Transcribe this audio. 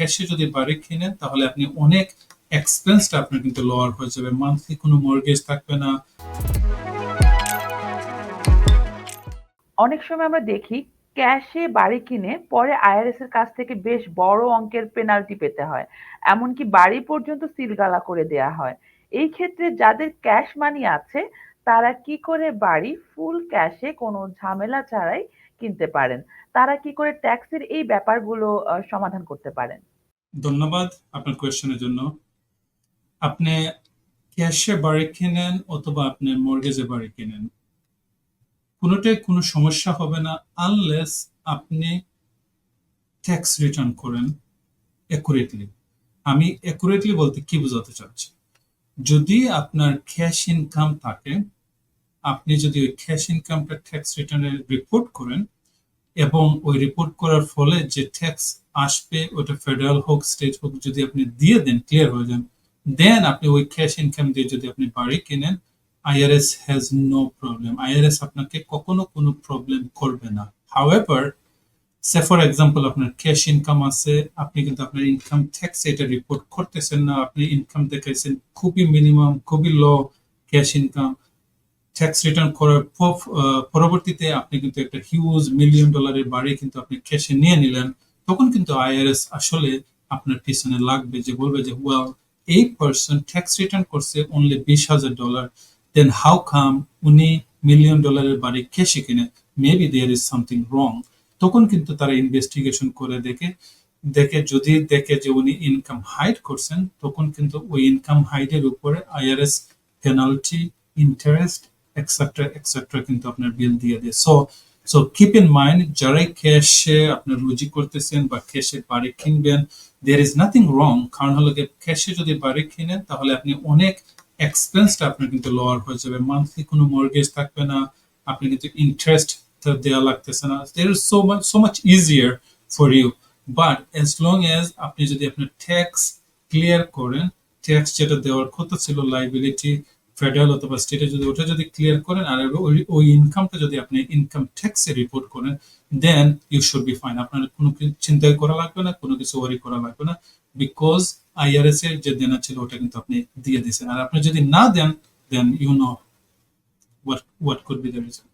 ক্যাশে যদি বাড়ি কিনেন তাহলে আপনি অনেক এক্সপেন্সটা আপনার কিন্তু লোয়ার হয়ে যাবে। মান্থলি কোনো মর্গেজ থাকবে না। অনেক সময় আমরা দেখি ক্যাশে বাড়ি কিনে পরে আইআরএস এর কাছ থেকে বেশ বড় অঙ্কের পেনাল্টি পেতে হয়। এমনকি বাড়ি পর্যন্ত সিলগালা করে দেয়া হয়। এই ক্ষেত্রে যাদের ক্যাশ মানি আছে, তারা কি করে বাড়ি ফুল ক্যাশে কোনো ঝামেলা ছাড়াই কিনতে পারেন? তারা কি করে ট্যাক্সের এই ব্যাপারগুলো সমাধান করতে পারেন? ধন্যবাদ আপনার কোয়েশ্চেনের জন্য। আপনি ক্যাশে বাড়ি কেনেন অথবা আপনি মর্গেজে বাড়ি কেনেন। কোনোটাই কোনো সমস্যা হবে না আনলেস আপনি ট্যাক্স রিটার্ন করেন অ্যাকুরেটলি আমি অ্যাকুরেটলি বলতে কি বোঝাতে চাচ্ছি? যদি আপনার ক্যাশ ইনকাম থাকে, আপনি যদি ওই ক্যাশ ইনকামটা ট্যাক্স রিটার্নে রিপোর্ট করেন এবং ওই রিপোর্ট করার ফলে যে ট্যাক্স আসবে, ওটা ফেডারেল হোক স্টেট হোক, যদি আপনি দিয়ে দেন ক্লিয়ার হয়ে যান দেন আপনি ওই ক্যাশ ইনকাম দিয়ে যদি আপনি বাড়ি কিনেন IRS has no problem IRS আপনাকে কখনো কোনো প্রবলেম করবে না। হাউএভার সে ফর এক্সাম্পল আপনার ক্যাশ ইনকাম আছে, আপনি কিন্তু আপনার ইনকাম ট্যাক্স এটা রিপোর্ট করতেছেন না, আপনি ইনকাম দেখাইছেন, খুবই মিনিমাম খুবই low cash income tax return করার পরবর্তীতে আপনি কিন্তু একটা হিউজ মিলিয়ন ডলারের বাড়ি কিন্তু আপনি ক্যাশে নিয়ে নিলেন, তখন কিন্তু আইআরএস আসলে আপনার পিছনে লাগবে যে বলবে যে ওয়েল এই পার্সন ট্যাক্স রিটার্ন করছে অনলি বিশ হাজার ডলার দেন হাউ কাম উনি মিলিয়ন ডলারের বাড়ি ক্যাশে কিনে? Maybe there is something wrong তখন কিন্তু তারা ইনভেস্টিগেশন করে দেখে দেখে যদি দেখে যে উনি ইনকাম হাইড করছেন, তখন কিন্তু ওই ইনকাম হাইডের উপরে IRS penalty interest etcetera etcetera কিন্তু আপনার বিল দিয়ে দেয়। So so keep in mind যারাই ক্যাশে রুজি করতেছেন বা ক্যাশে বাড়ি কিনবেন দেয়ার ইজ নাথিং রং কারণ হলো ক্যাশে যদি বাড়ি কিনেন, তাহলে আপনি অনেক এক্সপেন্সটা আপনার কিন্তু লোয়ার হয়ে যাবে। মান্থলি কোনো মর্গেজ থাকবে না, আপনি কিন্তু ইন্টারেস্ট দেওয়া লাগতেছে না। Is so much so much easier for you but as long as আপনি যদি আপনার ট্যাক্স ক্লিয়ার করেন ট্যাক্স যেটা দেওয়ার কথা ছিল লাইবিলিটি ফেডারেল অথবা স্টেটে যদি ওটা যদি ক্লিয়ার করেন আর ওই- ইনকামটা যদি আপনি ইনকাম ট্যাক্সে রিপোর্ট করেন then you should be fine আপনার কোনো কিছু চিন্তাই করা লাগবে না, কোনো কিছু ওয়ারি করা লাগবে না বিকজ আইআরএস এর যে দেনা ছিল ওটা কিন্তু আপনি দিয়ে দিয়েছেন। আর আপনি যদি না দেন then you know what what could be the reason